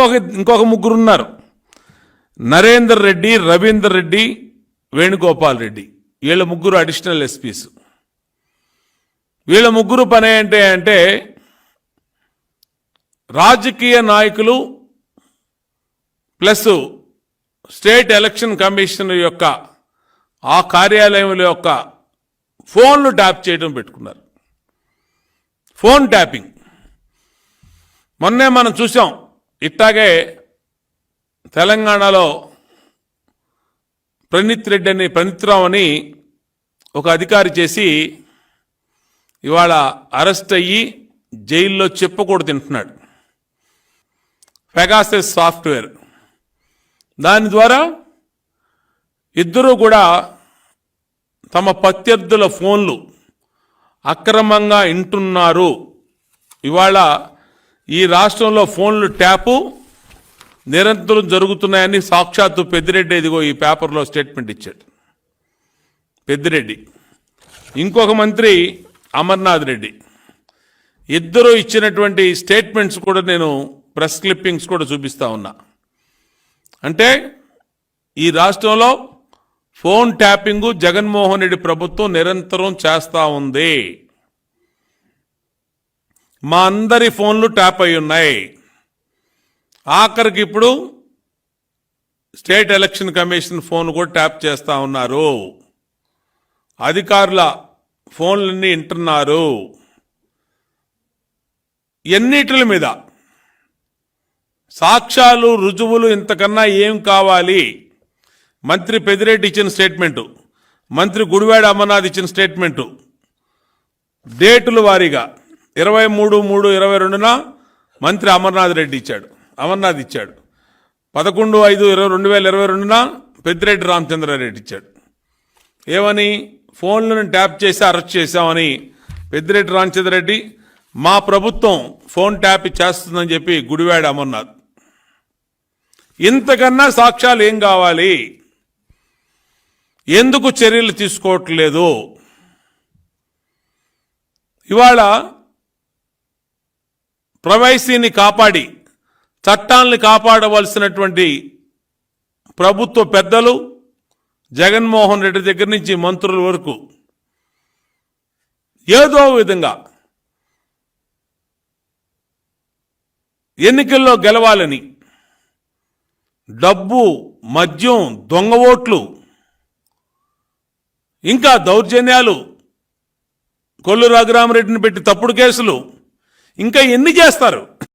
ఇంకొక ఇంకొక ముగ్గురు ఉన్నారు నరేందర్ రెడ్డి రవీందర్ రెడ్డి వేణుగోపాల్ రెడ్డి. వీళ్ళ ముగ్గురు అడిషనల్ ఎస్పీస్. వీళ్ళ ముగ్గురు పని ఏంటి అంటే రాజకీయ నాయకులు ప్లస్ స్టేట్ ఎలక్షన్ కమిషన్ యొక్క ఆ కార్యాలయం యొక్క ఫోన్లు ట్యాప్ చేయడం పెట్టుకున్నారు. Phone tapping. మొన్నే మనం చూసాం ఇట్టాగే తెలంగాణలో ప్రణీత్ రెడ్డి అని ప్రణీత్రావు అని ఒక అధికారి చేసి ఇవాళ అరెస్ట్ అయ్యి జైల్లో చెప్పకూడదు తింటున్నాడు. పెగాసెస్ సాఫ్ట్వేర్ దాని ద్వారా ఇద్దరూ కూడా తమ ప్రత్యర్థుల ఫోన్లు అక్రమంగా వింటున్నారు ఇవాళ ఈ రాష్ట్రంలో ఫోన్లు ట్యాపు నిరంతరం జరుగుతున్నాయని సాక్షాత్తు పెద్దిరెడ్డి ఇదిగో ఈ పేపర్లో స్టేట్మెంట్ ఇచ్చాడు. పెద్దిరెడ్డి. ఇంకొక మంత్రి అమర్నాథ్ రెడ్డి. ఇద్దరు ఇచ్చినటువంటి స్టేట్మెంట్స్ కూడా నేను ప్రెస్ క్లిప్పింగ్స్ కూడా చూపిస్తా ఉన్నా. అంటే ఈ రాష్ట్రంలో ఫోన్ ట్యాపింగు జగన్మోహన్ రెడ్డి ప్రభుత్వం నిరంతరం చేస్తూ ఉంది. మా అందరి ఫోన్లు ట్యాప్ అయి ఉన్నాయి. ఆఖరికి ఇప్పుడు స్టేట్ ఎలక్షన్ కమిషన్ ఫోన్ కూడా ట్యాప్ చేస్తా ఉన్నారు. అధికారుల ఫోన్లన్నీ వింటున్నారు. ఎన్నిటిల మీద? సాక్ష్యాలు రుజువులు ఇంతకన్నా ఏం కావాలి? మంత్రి పెదిరెడ్డి ఇచ్చిన స్టేట్మెంటు మంత్రి గుడివాడ అమర్నాథ్ ఇచ్చిన స్టేట్మెంటు డేటుల వారీగా ఇరవై మూడు మూడు ఇరవై రెండున మంత్రి అమర్నాథ్ రెడ్డి ఇచ్చాడు. అమర్నాథ్ ఇచ్చాడు. పదకొండు ఐదు ఇరవై రెండు వేల ఇరవై రెండున పెద్దిరెడ్డి రామచంద్రారెడ్డి ఇచ్చాడు. ఏమని? ఫోన్లను ట్యాప్ చేసి అరెస్ట్ చేశామని పెద్దిరెడ్డి రామచంద్రరెడ్డి మా ప్రభుత్వం ఫోన్ ట్యాప్ చేస్తుందని చెప్పి గుడివాడ అమర్నాథ్. ఇంతకన్నా సాక్ష్యాలు ఏం కావాలి? ఎందుకు చర్యలు తీసుకోవట్లేదు? ఇవాళ ప్రైవసీని కాపాడి చట్టాన్ని కాపాడవలసినటువంటి ప్రభుత్వ పెద్దలు జగన్మోహన్ రెడ్డి దగ్గర నుంచి మంత్రుల వరకు ఏదో విధంగా ఎన్నికల్లో గెలవాలని డబ్బు మద్యం దొంగ ఓట్లు ఇంకా దౌర్జన్యాలు కొల్లు రఘురామరెడ్డిని పెట్టి తప్పుడు కేసులు ఇంకా ఎన్ని చేస్తారు?